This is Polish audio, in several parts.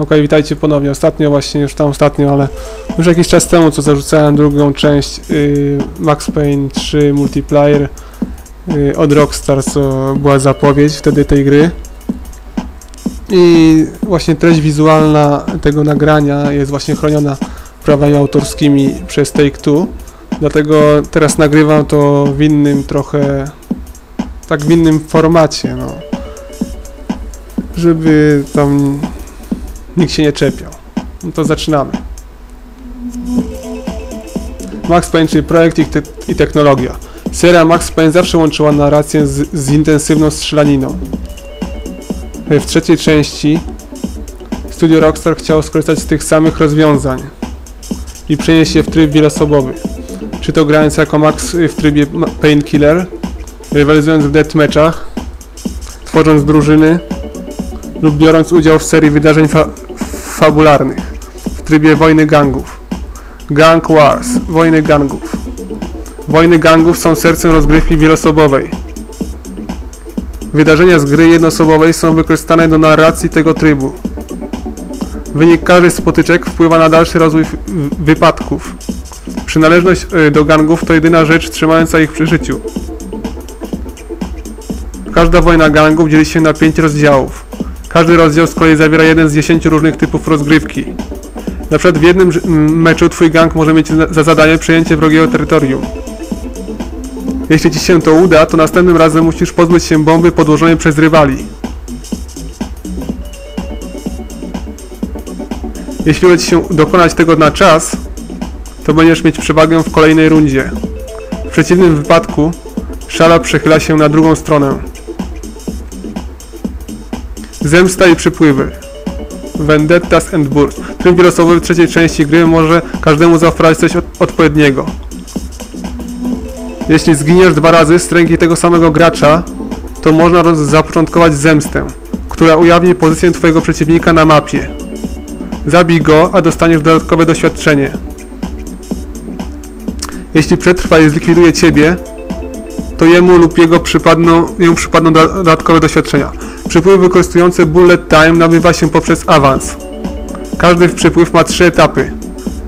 Okej, witajcie ponownie. Ostatnio właśnie, już tam ostatnio, ale już jakiś czas temu, co zarzucałem drugą część yy, Max Payne 3 Multiplayer yy, od Rockstar, co była zapowiedź wtedy tej gry. I właśnie treść wizualna tego nagrania jest właśnie chroniona prawami autorskimi przez Take-Two. Dlatego teraz nagrywam to w innym trochę, tak w innym formacie, no. Żeby tam nikt się nie czepiał. No to zaczynamy. Max Payne, czyli projekt i, te i technologia. Seria Max Payne zawsze łączyła narrację z, z intensywną strzelaniną. W trzeciej części studio Rockstar chciało skorzystać z tych samych rozwiązań i przenieść je w tryb wielosobowy. Czy to grając jako Max w trybie Painkiller, rywalizując w deathmatchach, tworząc drużyny lub biorąc udział w serii wydarzeń fa fabularnych w trybie wojny gangów. Gang Wars, wojny gangów. Wojny gangów są sercem rozgrywki wielosobowej. Wydarzenia z gry jednoosobowej są wykorzystane do narracji tego trybu. Wynik każdej z potyczek wpływa na dalszy rozwój wypadków. Przynależność y, do gangów to jedyna rzecz trzymająca ich przy życiu. Każda wojna gangów dzieli się na 5 rozdziałów. Każdy rozdział z kolei zawiera jeden z 10 różnych typów rozgrywki. Na przykład w jednym meczu twój gang może mieć za zadanie przejęcie wrogiego terytorium. Jeśli ci się to uda, to następnym razem musisz pozbyć się bomby podłożonej przez rywali. Jeśli uda ci się dokonać tego na czas, to będziesz mieć przewagę w kolejnej rundzie. W przeciwnym wypadku szala przechyla się na drugą stronę. Zemsta i przypływy. Vendettas and Burst. Tryb wielosobowy w trzeciej części gry może każdemu zaoferować coś od, odpowiedniego. Jeśli zginiesz dwa razy z ręki tego samego gracza, to można zapoczątkować zemstę, która ujawni pozycję twojego przeciwnika na mapie. Zabij go, a dostaniesz dodatkowe doświadczenie. Jeśli przetrwa i zlikwiduje ciebie, to jemu lub jego przypadną, jemu przypadną do- dodatkowe doświadczenia. Przypływ wykorzystujący bullet time nabywa się poprzez awans. Każdy przypływ ma trzy etapy,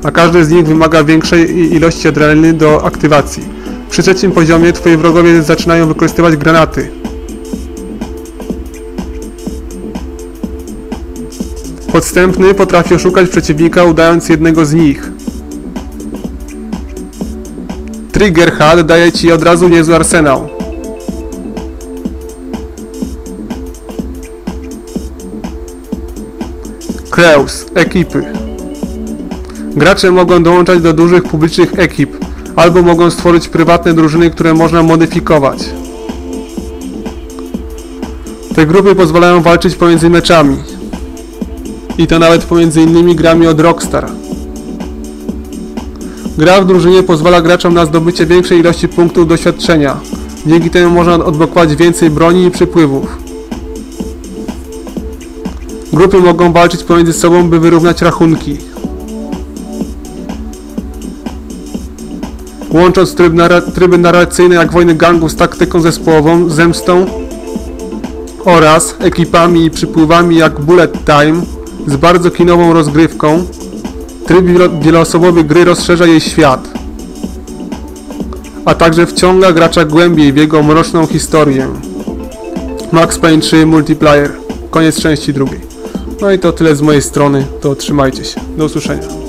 a każdy z nich wymaga większej ilości adrenaliny do aktywacji. Przy trzecim poziomie twoi wrogowie zaczynają wykorzystywać granaty. Podstępny potrafi oszukać przeciwnika udając jednego z nich. Triggerhead daje ci od razu niezły arsenał. Kreus, ekipy. Gracze mogą dołączać do dużych publicznych ekip, albo mogą stworzyć prywatne drużyny, które można modyfikować. Te grupy pozwalają walczyć pomiędzy meczami. I to nawet pomiędzy innymi grami od Rockstar. Gra w drużynie pozwala graczom na zdobycie większej ilości punktów doświadczenia. Dzięki temu można odblokować więcej broni i przypływów. Grupy mogą walczyć pomiędzy sobą, by wyrównać rachunki. Łącząc tryb tryby narracyjne jak wojny gangów z taktyką zespołową, zemstą oraz ekipami i przypływami jak Bullet Time z bardzo kinową rozgrywką, tryb wielo- wieloosobowy gry rozszerza jej świat, a także wciąga gracza głębiej w jego mroczną historię. Max Payne 3 Multiplayer. Koniec części drugiej. No i to tyle z mojej strony, to trzymajcie się. Do usłyszenia.